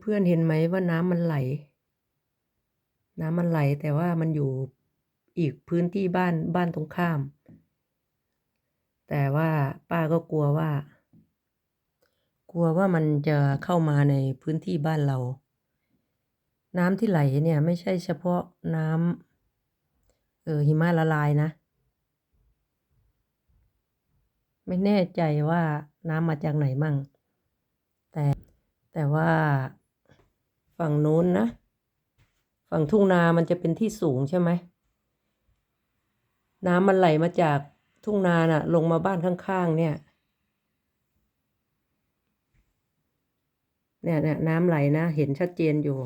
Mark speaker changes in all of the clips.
Speaker 1: เพื่อนๆเห็นไหมว่าน้ำมันไหล น้ำมันไหลแต่ว่ามันอยู่อีกพื้นที่บ้านบ้านตรงข้าม แต่ว่าป้าก็กลัวว่า กลัวว่ามันจะเข้ามาในพื้นที่บ้านเรา น้ำที่ไหลเนี่ยไม่ใช่เฉพาะน้ำเออหิมะละลายนะ ไม่แน่ใจว่าน้ำมาจากไหนมั่ง แต่แต่ว่า ฝั่งนู้นนะ ฝั่งทุ่งนามันจะเป็นที่สูงใช่ไหม น้ำมันไหลมาจากทุ่งนาน่ะ ลงมาบ้านข้างๆ เนี่ย เนี่ยเนี่ยน้ำไหลนะ เห็นชัดเจนอยู่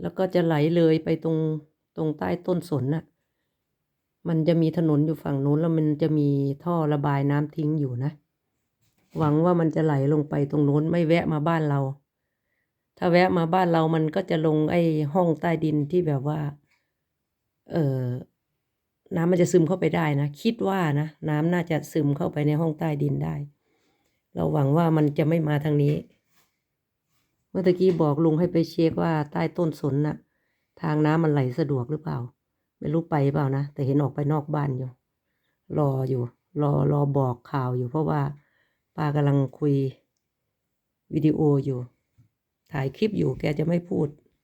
Speaker 1: แล้วก็จะไหลเลยไปตรงตรงใต้ต้นสนน่ะ มันจะมีถนนอยู่ฝั่งนู้นแล้วมันจะมีท่อระบายน้ำทิ้งอยู่นะ หวังว่ามันจะไหลลงไปตรงนู้นไม่แวะมาบ้านเรา ถ้าแวะมาบ้านเรามันก็จะลงไอ้ห้องใต้ดินที่แบบว่า เออน้ำมันจะซึมเข้าไปได้นะ คิดว่านะน้ำน่าจะซึมเข้าไปในห้องใต้ดินได้ เราหวังว่ามันจะไม่มาทางนี้ เมื่อตะกี้บอกลุงให้ไปเช็คว่าใต้ต้นสนน่ะ ทางน้ำมันไหลสะดวกหรือเปล่า ไม่รู้ไปเปล่านะ แต่เห็นออกไปนอกบ้านอยู่ รออยู่ รอรอบอกข่าวอยู่เพราะว่าป้ากำลังคุยวิดีโออยู่ ถ่ายคลิปอยู่แกจะไม่พูด